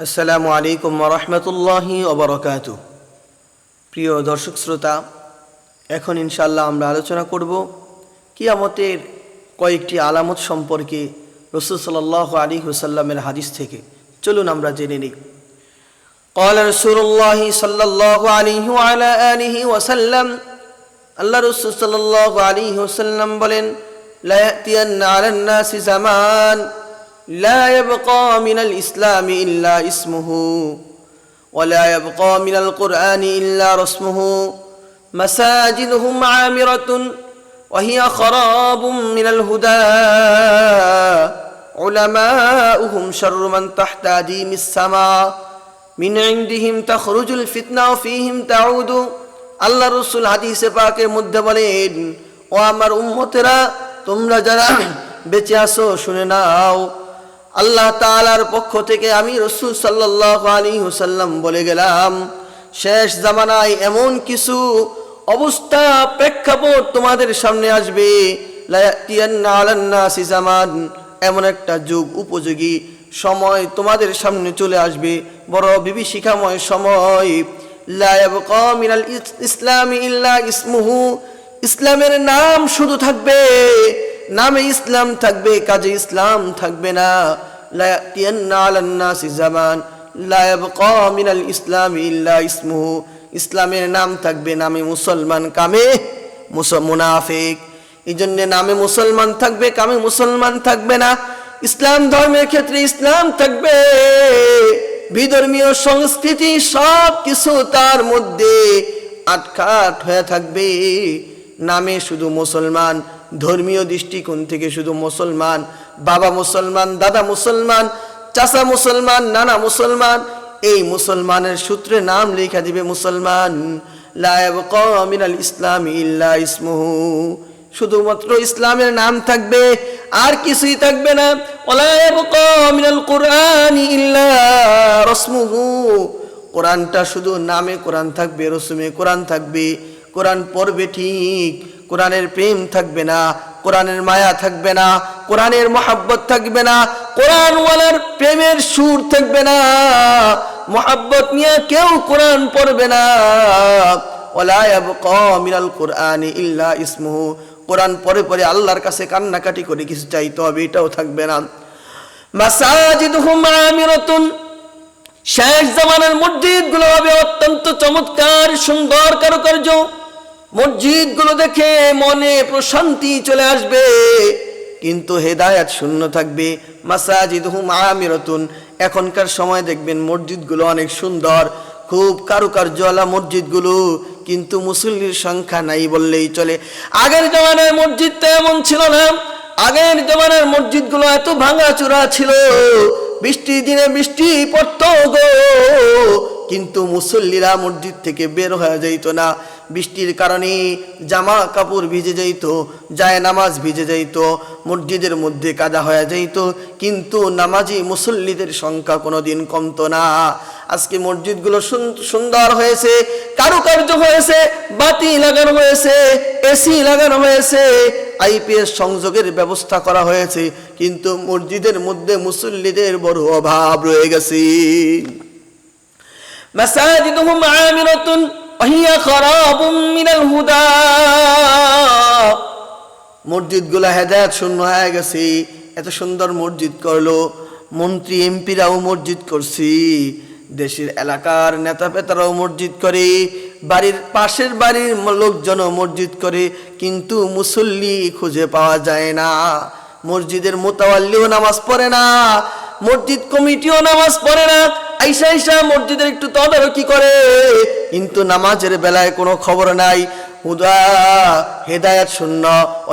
আসসালামু আলাইকুম রহমতুল্লাহি ওবরকাত প্রিয় দর্শক শ্রোতা এখন ইনশাল্লাহ আমরা আলোচনা করব কিয়ামতের কয়েকটি আলামত সম্পর্কে রসুল সাল্লাহ আলী হুসাল্লামের হাদিস থেকে চলুন আমরা জেনে নিই قال رسول الله صلى الله عليه وعلى آله وسلم আল্লাহ রসুল সাল্লাহ আলী ওসাল্লাম বলেন لا يأتين على الناس زمان لا يبقى من الإسلام إلا اسمه ولا يبقى من القرآن إلا رسمه مساجدهم عامرة وهي خراب من الهدى علماؤهم شر من تحت أديم السماء من عندهم تخرج الفتنة وفيهم تعود আল্লাহ রসুল হাদিসে পাকের মধ্যে বলেন ও আমার উম্মতেরা তোমরা যারা বেঁচে আসো শুনে নাও আল্লাহ তাআলার পক্ষ থেকে আমি রসুল সাল্লাহ আলী হুসাল্লাম বলে গেলাম, শেষ জামানায় এমন কিছু অবস্থা প্রেক্ষাপট তোমাদের সামনে আসবে এমন একটা যুগ উপযোগী সময় তোমাদের সামনে চলে আসবে, বড় বিভীষিকাময় সময়। লা ইয়াবকা মিনাল ইস- ইল্লা ইসমুহু, ইসলামের নাম শুধু থাকবে নামে ইসলাম থাকবে, কাজে ইসলাম থাকবে না। জামান মিনাল ইসলামি ইল্লা ইসমুহু ইসলামের নাম থাকবে নামে মুসলমান কামে মুনাফিক। এই জন্য নামে মুসলমান থাকবে, কামে মুসলমান থাকবে না। ইসলাম ধর্মের ক্ষেত্রে ইসলাম থাকবে। বিধর্মীয় সংস্কৃতি সব কিছু তার মধ্যে আটকাট হয়ে থাকবে। নামে শুধু মুসলমান ধর্মীয় দৃষ্টিকোণ থেকে শুধু মুসলমান, বাবা মুসলমান, দাদা মুসলমান, চাচা মুসলমান, নানা মুসলমান, এই মুসলমানের সূত্রে নাম লেখা দিবে মুসলমান। মিনাল ইসলাম ইল্লা ইসমুহু। শুধুমাত্র ইসলামের নাম থাকবে, আর কিছুই থাকবে না। মিনাল ইল্লা কোরআনটা শুধু নামে কোরআন থাকবে, রসুমে কোরআন থাকবে। কোরআন পড়বে ঠিক। কোরআনের প্রেম থাকবে না, কোরআনের মায়া থাকবে না, কোরআনের মহাব্বত থাকবে না, কোরআনওয়ালার প্রেমের সুর থাকবে না, মহাব্বত নিয়ে কেউ কোরআন পড়বে না। মিনাল কুরআনি ইল্লা ইসমুহু। কোরআন পরে পরে আল্লাহর কাছে কান্নাকাটি করে কিছু চাইতে হবে, এটাও থাকবে না। মাসাজিদুহুম আমিরাতুন। শেষ জামানের মসজিদগুলো হবে অত্যন্ত চমৎকার, সুন্দর, কারুকার্য। মসজিদগুলো দেখে মনে প্রশান্তি চলে আসবে। কিন্তু হেদায়াত শূন্য থাকবে। মাসাজিদ হুম আমিরতুন। এখনকার সময় দেখবেন মসজিদগুলো অনেক সুন্দর। খুব কারুকার্যওয়ালা মসজিদগুলো। কিন্তু মুসল্লির সংখ্যা নাই বললেই চলে। আগের জমানায় মসজিদটা এমন ছিল না। আগের জমানার মসজিদগুলো এত ভাঙাচোরা ছিল। বৃষ্টির দিনে বৃষ্টি পড়তো গো। কিন্তু মুসল্লিরা মসজিদ থেকে বের হয়ে যাইতো না। বৃষ্টির কারণে জামা কাপড় ভিজে যাইত, যায় নামাজ ভিজে যাইত, মসজিদের মধ্যে কাদা হয়ে যাইত। কিন্তু নামাজি মুসল্লিদের সংখ্যা কোনোদিন কমতো না। আজকে মসজিদগুলো সুন- সুন্দর হয়েছে, কারুকার্য হয়েছে, বাতি লাগানো হয়েছে এসি লাগানো হয়েছে আইপিএস সংযোগের ব্যবস্থা করা হয়েছে। কিন্তু মসজিদের মধ্যে মুসল্লিদের বড় অভাব রয়ে গেছে। ওয়াহিয়া খারাবুম মিনাল হুদা। মসজিদগুলো হেদায়েত শূন্য হয়ে গেছে। এত সুন্দর মসজিদ করল। মন্ত্রী, এমপিরাও মসজিদ করছি। দেশের এলাকার নেতা পেতারাও মসজিদ করে। বাড়ির পাশের বাড়ির লোকজনও মসজিদ করে। কিন্তু মুসল্লি খুঁজে পাওয়া যায় না। মসজিদের মোতাওয়াল্লিও নামাজ পড়ে না। মসজিদ কমিটিও নামাজ পড়ে না। আইসা আইসা মসজিদের একটু তদারকি করে? কিন্তু নামাজের বেলায় কোনো খবর নাই। হুদা, হেদায়াত শূন্য।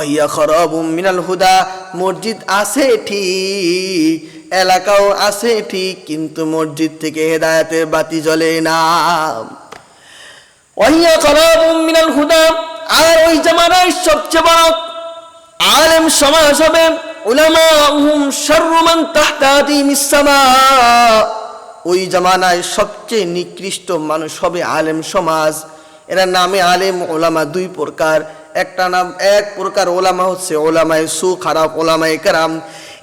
ওইয়া খরবুম মিনাল হুদা। মসজিদ আছে ঠিক, এলাকাও আছে ঠিক, কিন্তু মসজিদ থেকে হেদায়াতের বাতি জ্বলে না। ওইয়া খরবুম মিনাল হুদা। আর ওই জামানায় সবচেয়ে বড় আলেম সমাজ হবে উলামাহুম শাররু মান তাহতা আদিমিস সামা। ওই জামানায় সবচেয়ে নিকৃষ্ট মানুষ হবে আলেম সমাজ। এরা নামে আলেম, ওলামা দুই প্রকার। একটা নাম এক প্রকার ওলামা হচ্ছে ওলামায় সু, খারাপ ওলামায় কারাম।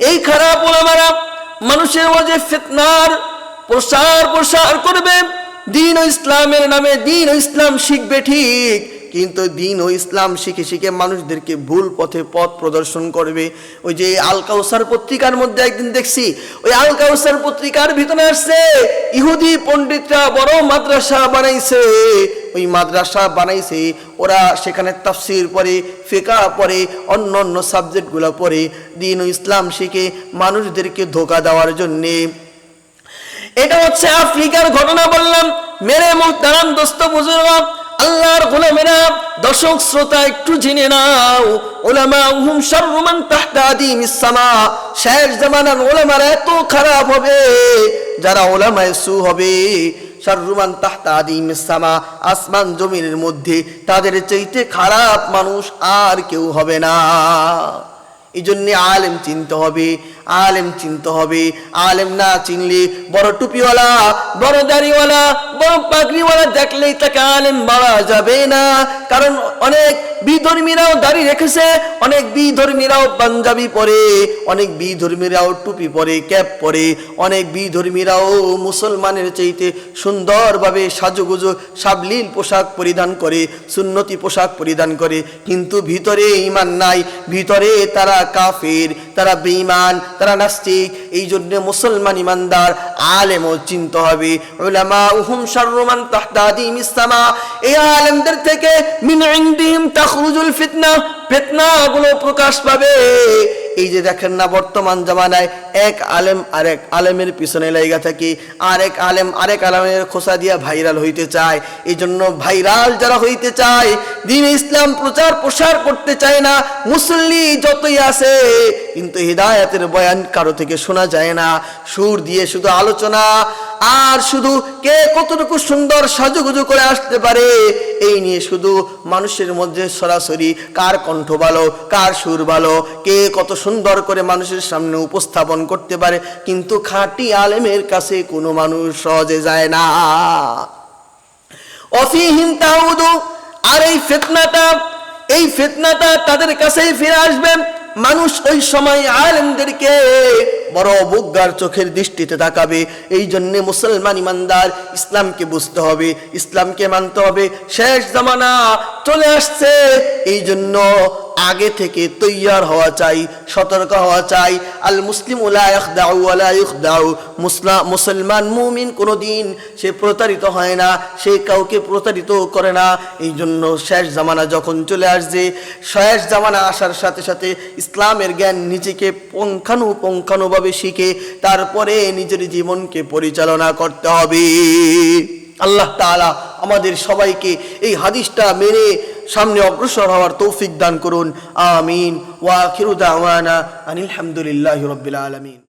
এই খারাপ ওলামারা মানুষের মাঝে ফেতনার প্রসার প্রসার করবে। দিন ইসলামের নামে দিন ইসলাম শিখবে ঠিক। কিন্তু দিন ও ইসলাম শিখে শিখে মানুষদেরকে ভুল পথে পথ প্রদর্শন করবে। ওই যে আল কাউসার পত্রিকার মধ্যে একদিন দেখছি, ওই আল কাউসার পত্রিকার ভিতরে আসছে, ইহুদি পণ্ডিতরা বড় মাদ্রাসা বানাইছে। ওই মাদ্রাসা বানাইছে, ওরা সেখানে তাফসির পড়ে ফেকা পড়ে, অন্য অন্য সাবজেক্টগুলো পড়ে। দিন ও ইসলাম শিখে মানুষদেরকে ধোকা দেওয়ার জন্যে। এটা হচ্ছে আফ্রিকার ঘটনা বললাম। মেরে মুহতারাম দোস্ত বুজুর্গ। আল্লাহর গোলামেরা দর্শক শ্রোতা একটু জেনে নাও ওলামা উহুম সর্বমান তাহতা আদিম ইসামা শেষ জামানার ওলামার এত খারাপ হবে, যারা ওলামায় সু হবে। সর্বমান তাহতা আদিম ইসামা আসমান জমিনের মধ্যে তাদের চাইতে খারাপ মানুষ আর কেউ হবে না। এই জন্যে আলেম চিনতে হবে, আলেম চিনতে হবে। আলেম না চিনলে বড় টুপিওয়ালা, বড় দাড়িওয়ালা, বড় পাগড়িওয়ালা দেখলেই তাকে আলেম বলা যাবে না। কারণ অনেক বিধর্মীরাও দাড়ি রেখেছে, অনেক বিধর্মীরাও পাঞ্জাবি পরে, অনেক বিধর্মীরাও টুপি পরে, ক্যাপ পরে, অনেক বিধর্মীরাও মুসলমানের চাইতে সুন্দরভাবে সাজুগুজু সাবলীল পোশাক পরিধান করে, সুন্নতি পোশাক পরিধান করে, কিন্তু ভিতরে ইমান নাই, ভিতরে তারা কাফের। তারা বেঈমান, তারা নাস্তিক এই জন্য মুসলমান ইমানদার, আলেমও চিনতে হবে। উলামা উহুম শাররুমান তাহদাদি ইসলামা এই আলেমদের থেকে মিন ইনদিহিম তাখরুজুল ফিতনা গুলো প্রকাশ পাবে। এই যে দেখেন না বর্তমান জামানায় এক আলেম আরেক আলেমের পিছনে লাইগা থাকে, আরেক আলেম আরেক আলেমের খোসা দিয়া ভাইরাল হইতে চায়। এই জন্য ভাইরাল যারা হইতে চায়, দিন ইসলাম প্রচার প্রসার করতে চায় না, মুসল্লি যতই আছে, কিন্তু হৃদায়তের বয়ান কারও থেকে শোনা যায় না। সুর দিয়ে শুধু আলোচনা, আর শুধু কে কতটুকু সুন্দর সাজুগুজু করে আসতে পারে, এই নিয়ে শুধু মানুষের মধ্যে সরাসরি কার কণ্ঠ ভালো, কার সুর ভালো, কে কত সুন্দর করে মানুষের সামনে উপস্থাপন করতে পারে, কিন্তু খাঁটি আলেমের কাছে কোনো মানুষ সহজে যায় না। অফিহিম তাউদু আর এই ফিতনাটা এই ফিতনাটা তাদের কাছেই ফিরে আসবে। মানুষ ওই সময় আলেমদেরকে বড় অবজ্ঞার চোখের দৃষ্টিতে তাকাবে। এই জন্যে মুসলমান ইমানদার ইসলামকে বুঝতে হবে, ইসলামকে মানতে হবে। শেষ জামানা চলে আসছে। এই জন্য আগে থেকে তৈয়ার হওয়া চাই, সতর্ক হওয়া চাই। আল মুসলিম মুসলমান মুমিন কোনোদিন সে প্রতারিত হয় না, সে কাউকে প্রতারিত করে না। এই জন্য শেষ জামানা যখন চলে আসছে শেষ জামানা আসার সাথে সাথে ইসলামের জ্ঞান নিজেকে পঙ্খানু পঙ্খানুভাবে শিখে, তারপরে নিজের জীবনকে পরিচালনা করতে হবে। আল্লাহ তালা আমাদের সবাইকে এই হাদিসটা মেনে সামনে অগ্রসর হওয়ার তৌফিক দান করুন। আমিন। ওয়া খিরুদা আনিল হামদুলিল্লাহি রবিল আলামিন।